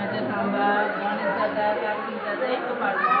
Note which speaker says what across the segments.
Speaker 1: नानाचा थांबा गणेश दादा कार्तिक दादा एक पार्टी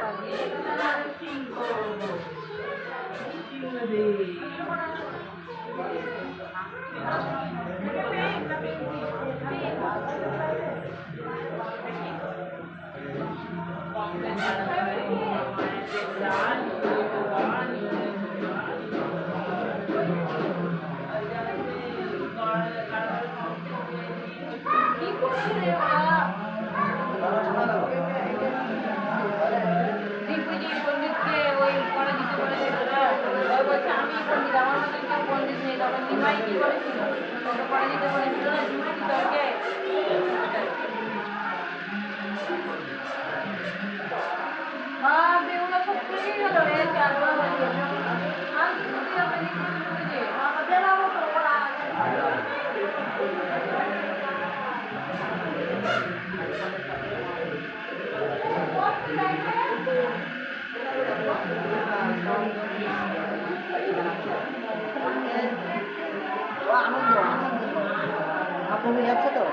Speaker 1: আমি পণ্ডিত আমার মতো কেউ পণ্ডিত নেই তখন নিমাই কি করেছিল তখন করে দিতে বলেছিল না
Speaker 2: আপনাদের যাচ্ছে তো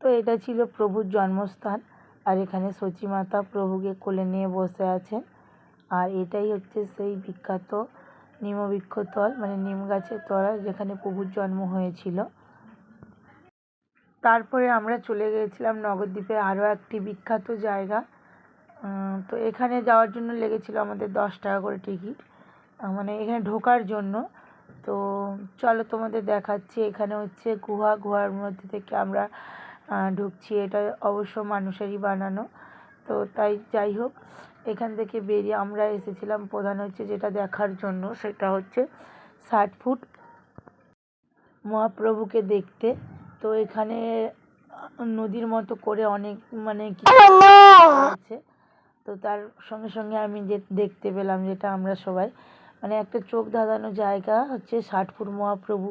Speaker 3: তো এটা ছিল প্রভুর জন্মস্থান। আর এখানে মাতা প্রভুকে কোলে নিয়ে বসে আছেন। আর এটাই হচ্ছে সেই বিখ্যাত নিমবৃক্ষতল মানে নিম গাছের তলা, যেখানে প্রভুর জন্ম হয়েছিল। তারপরে আমরা চলে গিয়েছিলাম নবদ্বীপে আরও একটি বিখ্যাত জায়গা। তো এখানে যাওয়ার জন্য লেগেছিল আমাদের দশ টাকা করে টিকিট। মানে এখানে ঢোকার জন্য। তো চলো তোমাদের দেখাচ্ছি। এখানে হচ্ছে গুহা। গুহার মধ্যে থেকে আমরা ঢুকছি। এটা অবশ্য মানুষেরই বানানো। তো তাই যাই হোক, এখান থেকে বেরিয়ে আমরা এসেছিলাম। প্রধান হচ্ছে যেটা দেখার জন্য, সেটা হচ্ছে ষাট ফুট মহাপ্রভুকে দেখতে। তো এখানে নদীর মতো করে অনেক মানে আছে। তো তার সঙ্গে সঙ্গে আমি যে দেখতে পেলাম যেটা আমরা সবাই। মানে একটা চোখ ধাঁধানো জায়গা হচ্ছে ষাট ফুট মহাপ্রভু।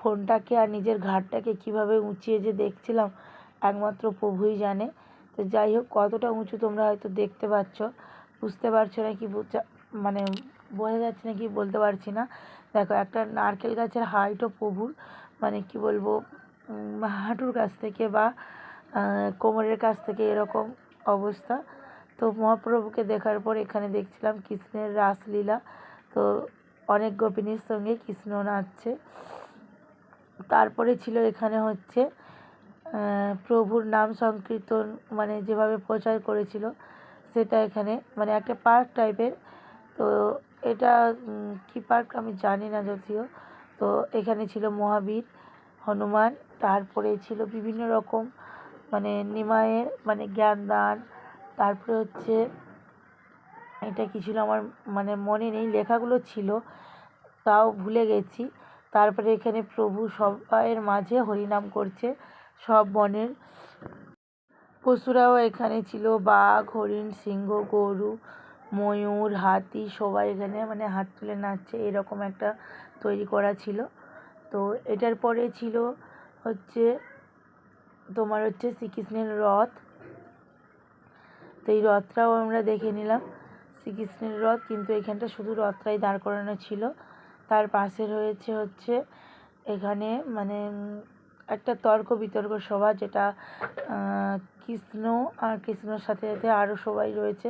Speaker 3: ফোনটাকে আর নিজের ঘাটটাকে কীভাবে উঁচিয়ে যে দেখছিলাম একমাত্র প্রভুই জানে। তো যাই হোক, কতটা উঁচু তোমরা হয়তো দেখতে পাচ্ছ, বুঝতে পারছ না কি মানে বোঝা যাচ্ছে না কি বলতে পারছি না। দেখো, একটা নারকেল গাছের হাইটও প্রভুর মানে কি বলব হাঁটুর কাছ থেকে বা কোমরের কাছ থেকে এরকম অবস্থা। তো মহাপ্রভুকে দেখার পর এখানে দেখছিলাম কৃষ্ণের রাসলীলা। তো অনেক গোপিনীর সঙ্গে কৃষ্ণ নাচছে। তারপরে ছিল এখানে হচ্ছে প্রভুর নাম সংকীর্তন মানে যেভাবে প্রচার করেছিল, সেটা এখানে মানে একটা পার্ক টাইপের। তো এটা কী পার্ক আমি জানি না যদিও। তো এখানে ছিল মহাবীর, হনুমান, তারপরে ছিল বিভিন্ন রকম মানে নিমায়ের মানে জ্ঞানদান। তারপরে হচ্ছে, এটা কী ছিল আমার মানে মনে নেই, লেখাগুলো ছিল, তাও ভুলে গেছি। তারপরে এখানে প্রভু সবাইয়ের মাঝে হরিনাম করছে। সব বনের। পশুরাও এখানে ছিল, বাঘ, হরিণ, সিংহ, গরু, ময়ূর, হাতি, সবাই এখানে মানে হাত তুলে নাচছে, এরকম একটা তৈরি করা ছিল। তো এটার পরে ছিল হচ্ছে তোমার হচ্ছে শ্রীকৃষ্ণের রথ। তো এই রথটাও আমরা দেখে নিলাম, শ্রীকৃষ্ণের রথ, কিন্তু এখানটা শুধু রথটাই দাঁড় করানো ছিল। তার পাশে রয়েছে হচ্ছে এখানে মানে একটা তর্ক বিতর্ক সভা যেটা কৃষ্ণ আর কৃষ্ণর সাথে সাথে আরও সবাই রয়েছে।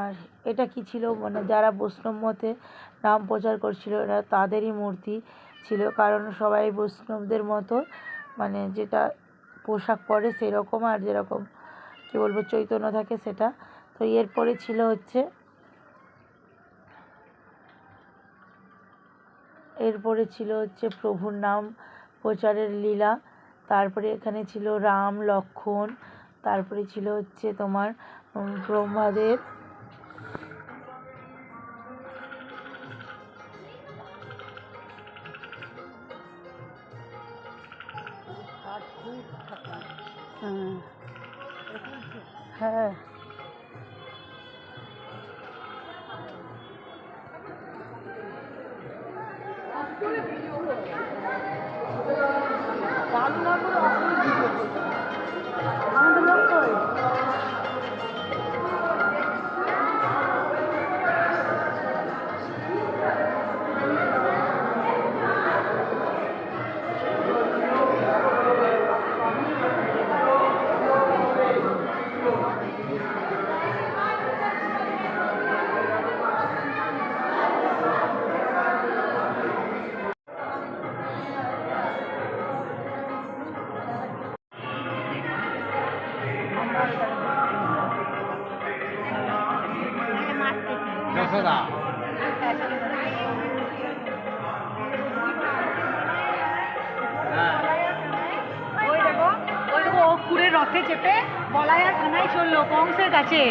Speaker 3: আর এটা কি ছিল? মানে যারা বৈষ্ণব মতে নাম প্রচার করছিল, এরা তাদেরই মূর্তি ছিল। কারণ সবাই বৈষ্ণবদের মতো মানে যেটা পোশাক পরে সেরকম আর যেরকম, কী বলব, চৈতন্য থাকে সেটা। তো এরপরে ছিল হচ্ছে, এরপরে ছিল হচ্ছে প্রভুর নাম। প্রচারের লীলা। তারপরে এখানে ছিল রাম লক্ষ্মণ তারপরে ছিল হচ্ছে তোমার ব্রহ্মাদেব হ্যাঁ।
Speaker 4: ও পুরে রথে চেপে বলায়া থানায় চলল কংসের কাছে।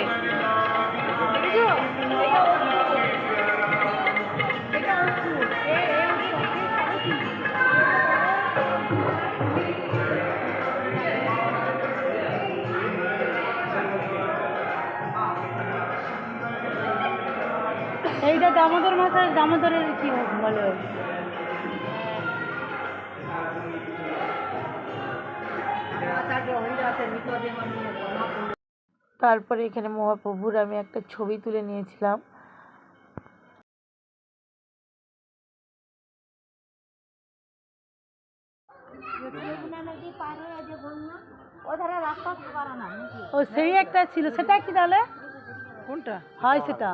Speaker 4: দামোদরের কি বলে।
Speaker 3: তারপরে এখানে মহাপ্রভুর আমি একটা ছবি তুলে নিয়েছিলাম।
Speaker 4: ও সেই একটা ছিল। সেটা কি তাহলে? কোনটা? হয় সেটা।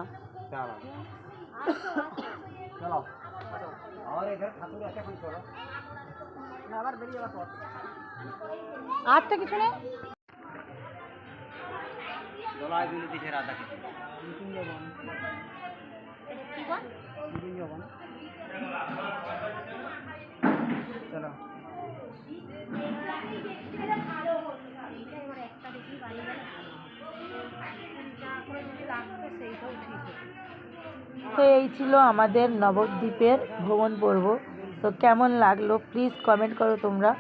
Speaker 2: চলো। আমার এখানে ঠাকুর আছে এখন চলো না, আবার বেরিয়ে যাওয়ার পর।
Speaker 4: তো কিছু নেই?
Speaker 2: দলায় গুলি দিছে রাধাকে চলো।
Speaker 3: তো এই ছিল আমাদের নবদ্বীপের ভ্রমণ পর্ব। তো কেমন লাগল? প্লিজ কমেন্ট করো তোমরা।